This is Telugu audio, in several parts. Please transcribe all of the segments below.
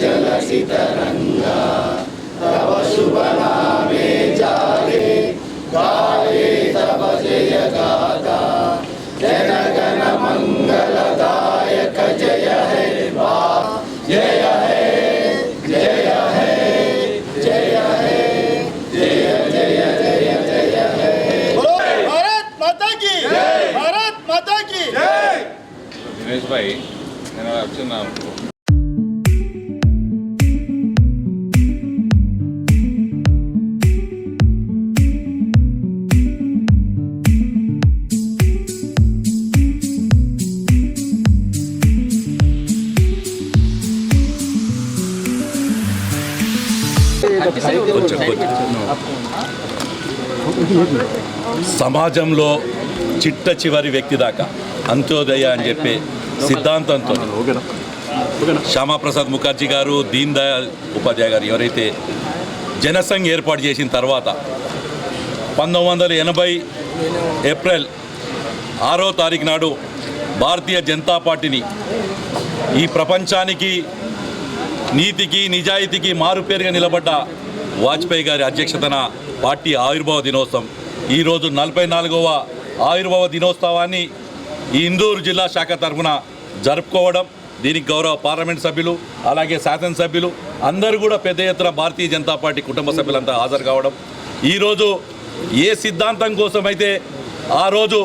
జలసితరంగా తవ శుభనామే జారే గాయే తవ జయ గాథ. జనగణ మంగళదాయక జయ హే బా జయ హే జయ హే జయ హే జయ జయ జయ జయ హే. భారత్ నేను అర్చన సమాజంలో చిట్ట చివరి వ్యక్తి దాకా అంత్యోదయ అని చెప్పి సిద్ధాంతంతో శ్యామాప్రసాద్ ముఖర్జీ గారు దీన్ దయాళ్ ఉపాధ్యాయ గారు ఎవరైతే జనసంఘ్ ఏర్పాటు చేసిన తర్వాత పంతొమ్మిది వందల ఎనభై ఏప్రిల్ ఆరో తారీఖు నాడు భారతీయ జనతా పార్టీని ఈ ప్రపంచానికి నీతికి నిజాయితీకి మారుపేరుగా నిలబడ్డ వాజ్పేయి గారి అధ్యక్షతన పార్టీ ఆవిర్భావ దినోత్సవం. ఈరోజు నలభై నాలుగవ ఆవిర్భావ దినోత్సవాన్ని ఈ ఇందూరు జిల్లా శాఖ తరఫున జరుపుకోవడం దీనికి గౌరవ పార్లమెంట్ సభ్యులు అలాగే శాసనసభ్యులు అందరూ కూడా పెద్ద ఎత్తున భారతీయ జనతా పార్టీ కుటుంబ సభ్యులంతా హాజరు కావడం. ఈరోజు ఏ సిద్ధాంతం కోసమైతే ఆ రోజు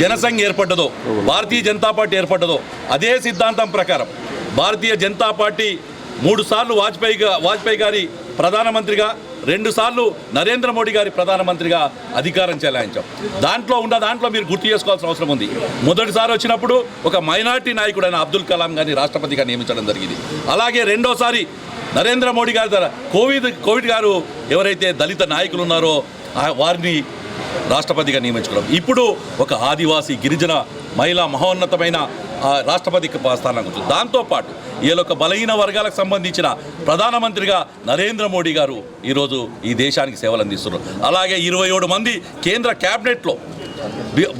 జనసంఘ్ ఏర్పడ్డదో భారతీయ జనతా పార్టీ ఏర్పడ్డదో అదే సిద్ధాంతం ప్రకారం భారతీయ జనతా పార్టీ మూడు సార్లు వాజ్పేయి వాజ్పేయి గారి ప్రధానమంత్రిగా రెండుసార్లు నరేంద్ర మోడీ గారి ప్రధానమంత్రిగా అధికారం చెలాయించాం. దాంట్లో ఉన్న దాంట్లో మీరు గుర్తు చేసుకోవాల్సిన అవసరం ఉంది. మొదటిసారి వచ్చినప్పుడు ఒక మైనార్టీ నాయకుడైన అబ్దుల్ కలాం గారిని రాష్ట్రపతిగా నియమించడం జరిగింది. అలాగే రెండోసారి నరేంద్ర మోడీ గారి ద్వారా కోవిడ్ కోవిడ్ గారు ఎవరైతే దళిత నాయకులు ఉన్నారో వారిని రాష్ట్రపతిగా నియమించుకోవడం ఇప్పుడు ఒక ఆదివాసీ గిరిజన మహిళా మహోన్నతమైన రాష్ట్రపతి స్థానం ఉంటుంది దాంతోపాటు వీళ్ళొక బలహీన వర్గాలకు సంబంధించిన ప్రధానమంత్రిగా నరేంద్ర మోడీ గారు ఈరోజు ఈ దేశానికి సేవలు అందిస్తున్నారు. అలాగే ఇరవై ఏడు మంది కేంద్ర క్యాబినెట్లో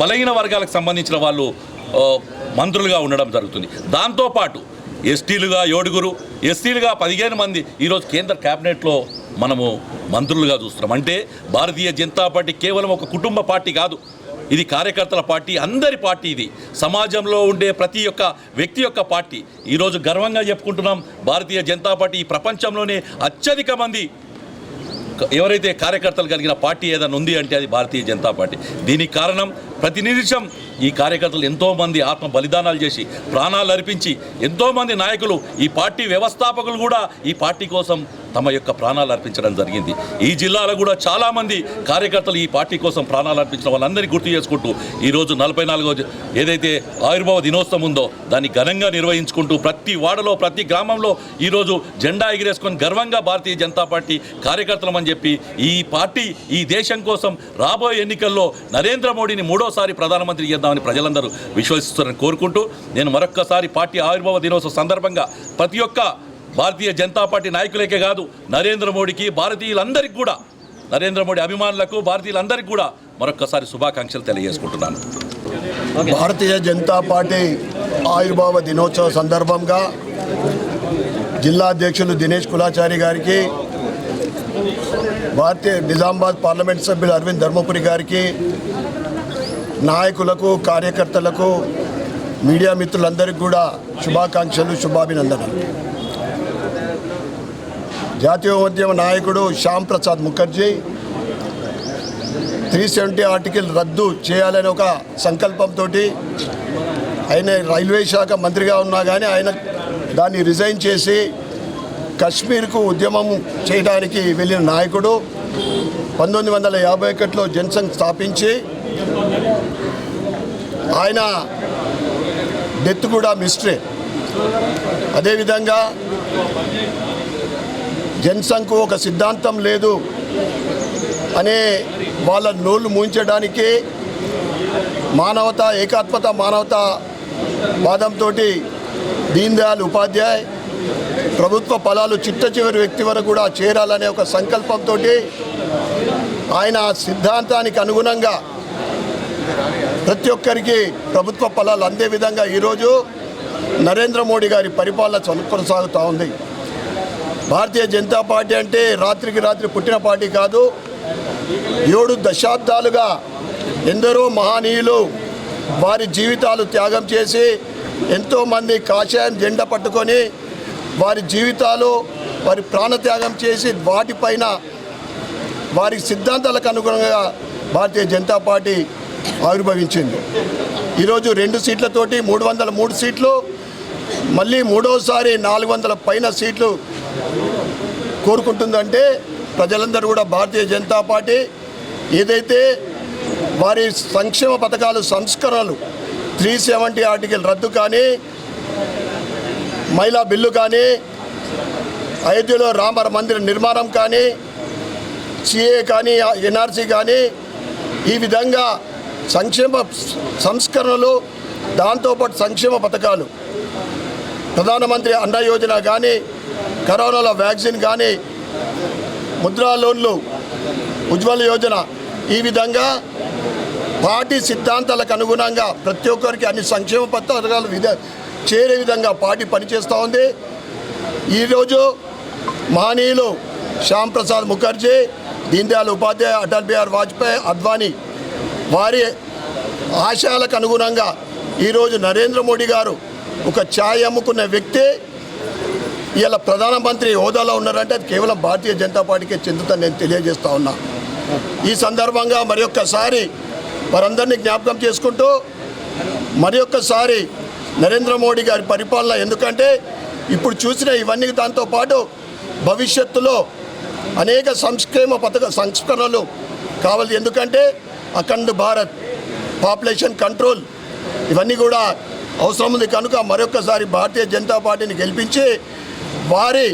బలహీన వర్గాలకు సంబంధించిన వాళ్ళు మంత్రులుగా ఉండడం జరుగుతుంది. దాంతోపాటు ఎస్టీలుగా ఏడుగురు ఎస్టీలుగా పదిహేను మంది ఈరోజు కేంద్ర క్యాబినెట్లో మనము మంత్రులుగా చూస్తున్నాం. అంటే భారతీయ జనతా పార్టీ కేవలం ఒక కుటుంబ పార్టీ కాదు. ఇది కార్యకర్తల పార్టీ అందరి పార్టీ ఇది. సమాజంలో ఉండే ప్రతి ఒక్క వ్యక్తి యొక్క పార్టీ. ఈరోజు గర్వంగా చెప్పుకుంటున్నాం భారతీయ జనతా పార్టీ ఈ ప్రపంచంలోనే అత్యధిక మంది ఎవరైతే కార్యకర్తలు కలిగిన పార్టీ ఏదైనా ఉంది అంటే అది భారతీయ జనతా పార్టీ. దీనికి కారణం ప్రతి నిమిషం ఈ కార్యకర్తలు ఎంతోమంది ఆత్మ బలిదానాలు చేసి ప్రాణాలు అర్పించి ఎంతోమంది నాయకులు ఈ పార్టీ వ్యవస్థాపకులు కూడా ఈ పార్టీ కోసం తమ యొక్క ప్రాణాలు అర్పించడం జరిగింది. ఈ జిల్లాలో కూడా చాలామంది కార్యకర్తలు ఈ పార్టీ కోసం ప్రాణాలు అర్పించిన వాళ్ళందరినీ గుర్తు చేసుకుంటూ ఈరోజు నలభై నాలుగో ఏదైతే ఆవిర్భావ దినోత్సవం ఉందో దాన్ని ఘనంగా నిర్వహించుకుంటూ ప్రతి వాడలో ప్రతి గ్రామంలో ఈరోజు జెండా ఎగిరేసుకొని గర్వంగా భారతీయ జనతా పార్టీ కార్యకర్తలమని చెప్పి ఈ పార్టీ ఈ దేశం కోసం రాబోయే ఎన్నికల్లో నరేంద్ర మోడీని మూడోసారి ప్రధానమంత్రి చేద్దామని ప్రజలందరూ విశ్వసిస్తారని కోరుకుంటూ నేను మరొక్కసారి పార్టీ ఆవిర్భావ దినోత్సవం సందర్భంగా ప్రతి ఒక్క భారతీయ జనతా పార్టీ నాయకులకే కాదు నరేంద్ర మోడీకి భారతీయులందరికీ కూడా. నరేంద్ర మోడీ అభిమానులకు భారతీయులందరికీ కూడా మరొక్కసారి శుభాకాంక్షలు తెలియజేసుకుంటున్నాను. భారతీయ జనతా పార్టీ ఆవిర్భావ దినోత్సవ సందర్భంగా జిల్లా అధ్యక్షులు దినేష్ కులాచారి గారికి భారతీయ నిజామాబాద్ పార్లమెంట్ సభ్యులు అరవింద్ ధర్మపురి గారికి నాయకులకు కార్యకర్తలకు మీడియా మిత్రులందరికీ కూడా శుభాకాంక్షలు శుభాభినందనలు. జాతీయోద్యమ నాయకుడు Shyam Prasad Mukherjee three seventy article రద్దు చేయాలని ఒక సంకల్పంతో ఆయన రైల్వే శాఖ మంత్రిగా ఉన్నా కానీ ఆయన దాన్ని రిజైన్ చేసి కశ్మీర్కు ఉద్యమం చేయడానికి వెళ్ళిన నాయకుడు పంతొమ్మిది వందల యాభై ఒకటిలో జనసంఘ్ స్థాపించి ఆయన డెత్ కూడా మిస్టరీ. అదేవిధంగా జనసంఘ్కు ఒక సిద్ధాంతం లేదు అనే వాళ్ళ నోళ్ళు మూయించడానికి మానవత ఏకాత్మత మానవత వాదంతో దీన్ దయాళ్ ఉపాధ్యాయ్ ప్రభుత్వ ఫలాలు చిట్ట చివరి వ్యక్తి వరకు కూడా చేరాలనే ఒక సంకల్పంతో ఆయన ఆ సిద్ధాంతానికి అనుగుణంగా ప్రతి ఒక్కరికి ప్రభుత్వ ఫలాలు అందే విధంగా ఈరోజు నరేంద్ర మోడీ గారి పరిపాలన కొనసాగుతూ ఉంది. భారతీయ జనతా పార్టీ అంటే రాత్రికి రాత్రి పుట్టిన పార్టీ కాదు. ఏడు దశాబ్దాలుగా ఎందరో మహనీయులు వారి జీవితాలు త్యాగం చేసి ఎంతోమంది కాషాయం జెండా పట్టుకొని వారి జీవితాలు వారి ప్రాణత్యాగం చేసి వాటిపైన వారి సిద్ధాంతాలకు అనుగుణంగా భారతీయ జనతా పార్టీ ఆవిర్భవించింది. ఈరోజు రెండు సీట్లతోటి మూడు వందల మూడు సీట్లు మళ్ళీ మూడోసారి నాలుగు వందల పైన సీట్లు కోరుకుంటుందంటే ప్రజలందరూ కూడా భారతీయ జనతా పార్టీ ఏదైతే వారి సంక్షేమ పథకాలు సంస్కరణలు త్రీ సెవెంటీ ఆర్టికల్ రద్దు కానీ మహిళా బిల్లు కానీ అయోధ్యలో రామర మందిర నిర్మాణం కానీ సిఏ కానీ ఎన్ఆర్సీ కానీ ఈ విధంగా సంక్షేమ సంస్కరణలు దాంతోపాటు సంక్షేమ పథకాలు ప్రధానమంత్రి అన్న యోజన కానీ కరోనాలో వ్యాక్సిన్ కానీ ముద్రా లోన్లు ఉజ్వల యోజన ఈ విధంగా పార్టీ సిద్ధాంతాలకు అనుగుణంగా ప్రతి ఒక్కరికి అన్ని సంక్షేమ పథకాలు విధ చేరే విధంగా పార్టీ పనిచేస్తూ ఉంది. ఈరోజు మహనీయులు శ్యామ్ ప్రసాద్ ముఖర్జీ దీన్దయాల్ ఉపాధ్యాయ అటల్ బిహార్ వాజ్పేయి అద్వానీ వారి ఆశయాలకు అనుగుణంగా ఈరోజు నరేంద్ర మోడీ గారు ఒక ఛాయ్ అమ్ముకున్న వ్యక్తి. ఇలా ప్రధానమంత్రి హోదాలో ఉన్నారంటే అది కేవలం భారతీయ జనతా పార్టీకే చెందుతుందని నేను తెలియజేస్తా ఉన్నా. ఈ సందర్భంగా మరి ఒక్కసారి వారందరినీ జ్ఞాపకం చేసుకుంటూ మరి ఒక్కసారి నరేంద్ర మోడీ గారి పరిపాలన ఎందుకంటే ఇప్పుడు చూసిన ఇవన్నీ దాంతోపాటు భవిష్యత్తులో అనేక సంక్షేమ పథక సంస్కరణలు కావాలి. ఎందుకంటే అఖండ భారత్ పాపులేషన్ కంట్రోల్ ఇవన్నీ కూడా అవసరం ఉంది. కనుక మరొకసారి భారతీయ జనతా పార్టీని గెలిపించి వారి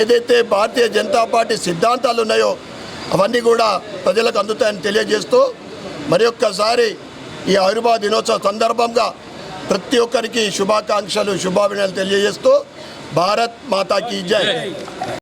ఏదైతే భారతీయ జనతా పార్టీ సిద్ధాంతాలు ఉన్నాయో అవన్నీ కూడా ప్రజలకు అందుతాయని తెలియజేస్తూ మరి ఒక్కసారి ఈ ఆయుర్వేద దినోత్సవ సందర్భంగా ప్రతి ఒక్కరికి శుభాకాంక్షలు శుభాభినందనలు తెలియజేస్తూ భారత్ మాతాకి జై.